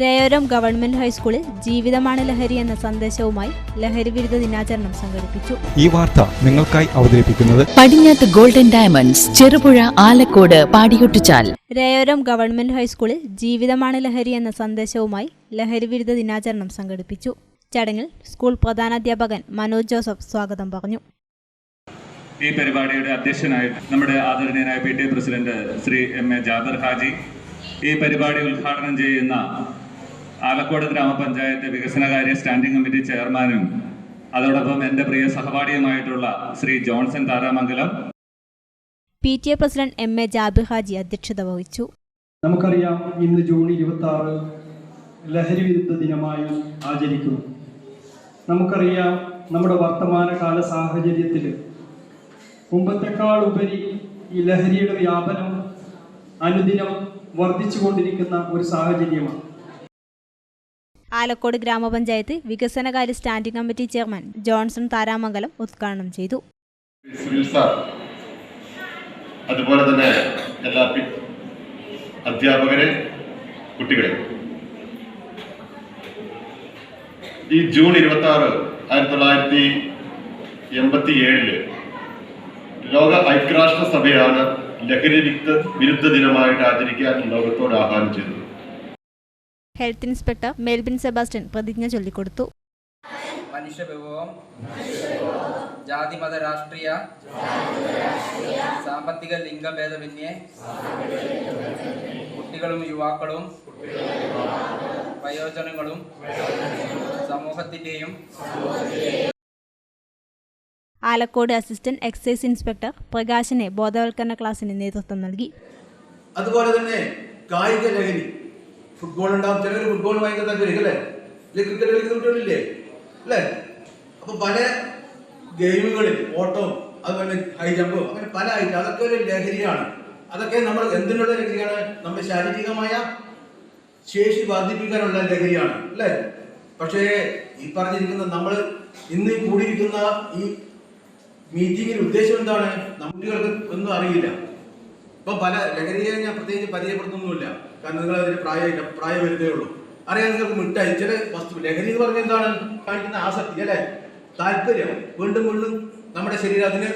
രയോരം government ഹൈസ്കൂളിൽ ജീവിതമാണ് ലഹരി എന്ന സന്ദേശവുമായി ലഹരി വിരുദ്ധ ദിനാചരണം സംഘടിപ്പിച്ചു. ഈ വാർത്ത നിങ്ങൾക്കായി അവതരിപ്പിക്കുന്നത് പടിഞ്ഞാത്ത് ഗോൾഡൻ ഡയമണ്ട്സ് ചെറുപുഴ ആലക്കോട് പാടിയൊട്ടിച്ചാൽ. രയോരം ഗവൺമെന്റ് ഹൈസ്കൂളിൽ ജീവിതമാണ് ലഹരി എന്ന സന്ദേശവുമായി ലഹരി വിരുദ്ധ ദിനാചരണം സംഘടിപ്പിച്ചു. ചടങ്ങിൽ സ്കൂൾ പ്രധാനാധ്യാപകൻ മനോജ് ജോസഫ് സ്വാഗതം പറഞ്ഞു. ഈ പരിപാടിയുടെ അധ്യക്ഷനായിട്ട് നമ്മുടെ ആദരണീയനായ P T president Shri M A Jabar Haji ഈ പരിപാടി ഉദ്ഘാടനം ചെയ്യുന്ന ആലക്കോട് ഗ്രാമപഞ്ചായത്ത് വികസനകാര്യ സ്റ്റാൻഡിംഗ് കമ്മിറ്റി ചെയർമാനും അതോടൊപ്പം എന്റെ പ്രിയ സഹപാഠിയുമായിട്ടുള്ള Shri Johnson Tharamangalam. P T A president M A Jabir Haji അധ്യക്ഷത വഹിച്ചു. നമുക്കറിയാം ഇന്ന് ജൂൺ ഇരുപത്തി ആറ് ലഹരി വിരുദ്ധ ദിനമായി ആചരിക്കുന്നു. നമുക്കറിയാം നമ്മുടെ വർത്തമാനകാല സാഹചര്യത്തിൽ മുമ്പത്തെക്കാൾ ഉപരി ഈ ലഹരിയുടെ വ്യാപനം അനുദിനം വർദ്ധിച്ചുകൊണ്ടിരിക്കുന്ന ഒരു സാഹചര്യമാണ്. ആലക്കോട് ഗ്രാമപഞ്ചായത്ത് വികസനകാര്യ standing committee chairman Johnson Tharamangalam ഉദ്ഘാടനം ചെയ്തു. അതുപോലെ തന്നെ എല്ലാ അധ്യാപകരെ കുട്ടികളെ. ഈ ജൂൺ ഇരുപത്തി ആറ് ആയിരത്തി തൊള്ളായിരത്തി എൺപത്തി ഏഴിൽ ലോക ഐക്യരാഷ്ട്ര സഭയാണ് ലഹരി വിരുദ്ധ ദിനമായിട്ട് ആചരിക്കാൻ ലോകത്തോട് ആഹ്വാനം ചെയ്തത്. ഹെൽത്ത് ഇൻസ്പെക്ടർ മെൽബിൻ സെബാസ്റ്റ്യൻ പ്രതിജ്ഞ ചൊല്ലിക്കൊടുത്തു. മനുഷ്യവിഭവം ജാതി മത രാഷ്ട്രീയ സാമ്പത്തിക ലിംഗഭേദമന്യേ കുട്ടികളും യുവാക്കളും വയോജനങ്ങളും സമൂഹത്തിന്റെയും ആലക്കോട് അസിസ്റ്റന്റ് എക്സൈസ് ഇൻസ്പെക്ടർ പ്രകാശിനെ ബോധവൽക്കരണ ക്ലാസ്സിന് നേതൃത്വം നൽകി. അതുപോലെ തന്നെ കായിക ലഹരി ഫുട്ബോൾ ഉണ്ടാവും. ചിലർ ഫുട്ബോൾ ഭയങ്കര താല്പര്യം അല്ലേ? അല്ലെ ക്രിക്കറ്റ് കളിക്കുന്ന കുട്ടികളില്ലേ? അല്ലേ? അപ്പൊ പല ഗെയിമുകളിൽ ഓട്ടവും അതുപോലെ ഹൈ ജമ്പും അങ്ങനെ പല ഐറ്റം അതൊക്കെ ഒരു ലഹരിയാണ്. അതൊക്കെ നമ്മൾ എന്തിനുള്ള ലഹരിയാണ്? നമ്മുടെ ശാരീരികമായ ശേഷി വർദ്ധിപ്പിക്കാനുള്ള ലഹരിയാണ് അല്ലേ? പക്ഷേ ഈ പറഞ്ഞിരിക്കുന്ന നമ്മൾ ഇന്ന് കൂടിയിരിക്കുന്ന ഈ മീറ്റിംഗിന്റെ ഉദ്ദേശം എന്താണ്? കുട്ടികൾക്ക് ഒന്നും അറിയില്ല. ഇപ്പൊ പല ലഹരിയെ ഞാൻ പ്രത്യേകിച്ച് പരിചയപ്പെടുത്തുന്നില്ല കാരണം നിങ്ങൾ അതിന് പ്രായമില്ല പ്രായം വരുന്നേ ഉള്ളൂ. അറിയാൻ നിങ്ങൾക്ക് മിഠായി ചില വസ്തു ലഹരി എന്ന് പറഞ്ഞാൽ എന്താണ്? കാണിക്കുന്ന ആസക്തി അല്ലെ? താല്പര്യം. വീണ്ടും വീണ്ടും നമ്മുടെ ശരീരം അതിന്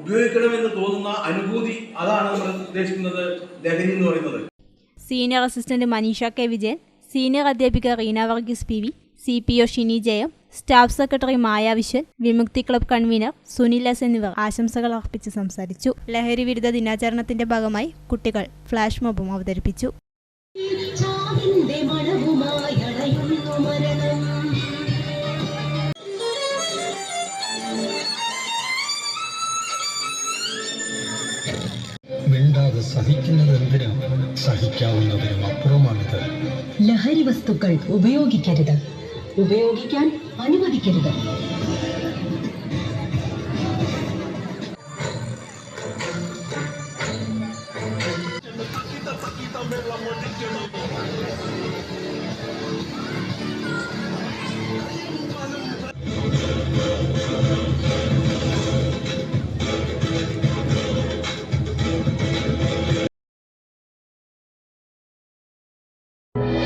ഉപയോഗിക്കണമെന്ന് തോന്നുന്ന അനുഭൂതി അതാണ് നമ്മൾ ഉദ്ദേശിക്കുന്നത് ലഹരി എന്ന് പറയുന്നത്. Senior assistant Manisha K. Vijayan senior അധ്യാപിക Reena Varghese P V C P O Shini Jayam staff secretary Maya Viswan Vimukthi club convener Sunil S എന്നിവർ ആശംസകൾ അർപ്പിച്ച് സംസാരിച്ചു. ലഹരി വിരുദ്ധ ദിനാചരണത്തിന്റെ ഭാഗമായി കുട്ടികൾ ഫ്ലാഷ് മോബും അവതരിപ്പിച്ചു. മിണ്ടാതെ സഹിക്കുന്നത് എന്തിനാ? സഹിക്കാവുന്നതിനും അപ്പുറമാണിത്. ലഹരി വസ്തുക്കൾ ഉപയോഗിക്കരുത്. ഉപയോഗിക്കാൻ അനുവദിക്കരുത്.